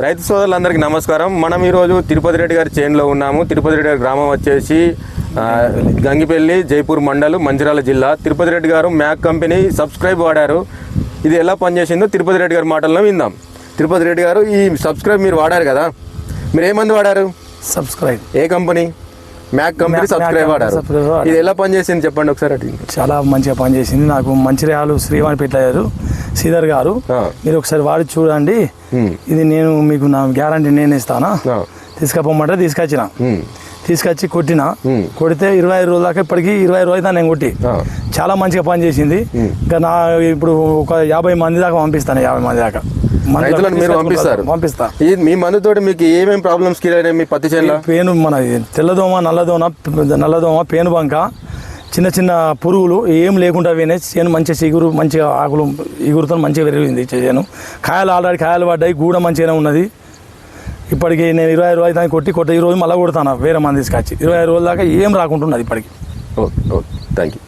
రైతు సోదరులందరికీ నమస్కారం. మనం ఈరోజు తిరుపతి రెడ్డి గారి చేనులో ఉన్నాము. తిరుపతి రెడ్డి గారి గ్రామం వచ్చేసి గంగిపల్లి జైపూర్ మండలం మంచిర్యాల జిల్లా. తిరుపతి రెడ్డి గారు మ్యాక్ కంపెనీ సబ్స్క్రైబ్ వాడారు. ఇది ఎలా పనిచేసిందో తిరుపతి రెడ్డి గారి మాటల్లో విందాం. తిరుపతి రెడ్డి గారు ఈ సబ్స్క్రైబ్ మీరు వాడారు కదా? మీరు ఏ మంది వాడారు? సబ్స్క్రైబ్ ఏ కంపెనీ? మ్యాక్ కంపెనీ సబ్స్క్రైబ్ వాడారు. ఇది ఎలా పనిచేసింది చెప్పండి ఒకసారి చాలా మంచిగా పనిచేసింది. నాకు మంచిర్యాలు శ్రీవాణి పెట్టారు శ్రీధర్ గారు. మీరు ఒకసారి వాడి చూడండి. ఇది నేను మీకు నా గ్యారంటీ నేను ఇస్తానా. తీసుకపోమంటే తీసుకొచ్చిన. తీసుకొచ్చి కొట్టిన. కొడితే ఇరవై ఐదు రోజుల దాకా ఇప్పటికి ఇరవై ఐదు రోజులు నేను కొట్టి. చాలా మంచిగా పనిచేసింది ఉమ్. ఇంకా నా ఇప్పుడు ఒక యాభై మంది దాకా పంపిస్తాను యాభై మంది దాకా రైతులను మీరు పంపిస్తారు పంపిస్తా మీ మీకు ఏమేమి ప్రాబ్లమ్స్ క్లియర్ అయినాయి మీ పత్తి పేను మన తెల్లదోమ నల్లదోమ నల్లదోమ పేను బంక చిన్న చిన్న పురుగులు ఏం లేకుండా పోయినాయి. చేను మంచిగా చిగురు మంచిగా ఆకులు ఇగురుతో మంచిగా పెరిగింది చేను. కాయలు ఆల్రెడీ కాయలు పడ్డాయి గూడ మంచిగానే ఉన్నది. ఇప్పటికి నేను ఇరవై ఐదు రోజులు దాన్ని కొట్టి కొట్టి ఈరోజు మళ్ళీ కొడతాను వేరే మంది తీసుకొచ్చి. ఇరవై ఐదు రోజుల దాకా ఏం రాకుంటున్నది ఇప్పటికి. Okay okay thank you